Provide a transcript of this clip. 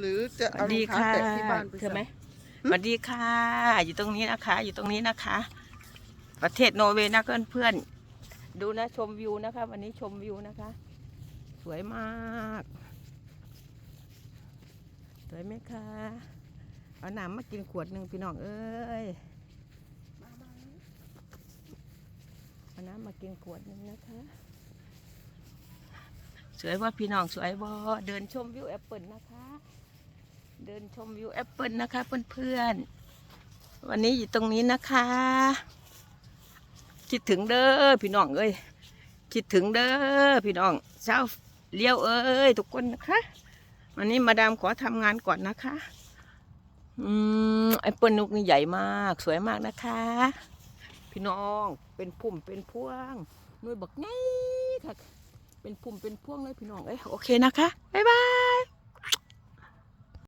หรือจะสเอาวัสรอดีงเท้าค่ะแตะที่บ้านไปเธอไหมใส่ สวัสดีค่ะ อยู่ตรงนี้นะคะ อยู่ตรงนี้นะคะ ประเทศโนอร์เวย์นะเพื่อนเพื่อนๆดูนะชมวิวนะคะ วันนี้ชมวิวนะคะ สวยมากสวยไหมคะเอาน้ำมากินขวดหนึ่งพี่น้องเอ้ยเอาน้ำมากินขวดหนึ่งนะคะ สวยว่าพี่น้องสวยบ่เดินชมวิวแอปเปิลนะคะ เดินชมวิวแอปเปิลนะคะเพื่อนๆวันนี้อยู่ตรงนี้นะคะ คิดถึงเด้อพี่น้องเอ้ยคิดถึงเด้อพี่น้องเช้าเลี้ยวเอ้ยทุกคนนะคะวันนี้มาดามขอทำงานก่อนนะคะ อืมแอปเปิลนุกนี่ใหญ่มาก สวยมากนะคะ พี่น้องเป็นพุ่มเป็นพวงหน่ยบักไงค่ะ เป็นพุ่มเป็นพ่วงเลยพี่น้องเอ้ยโอเคนะคะ บ๊ายบาย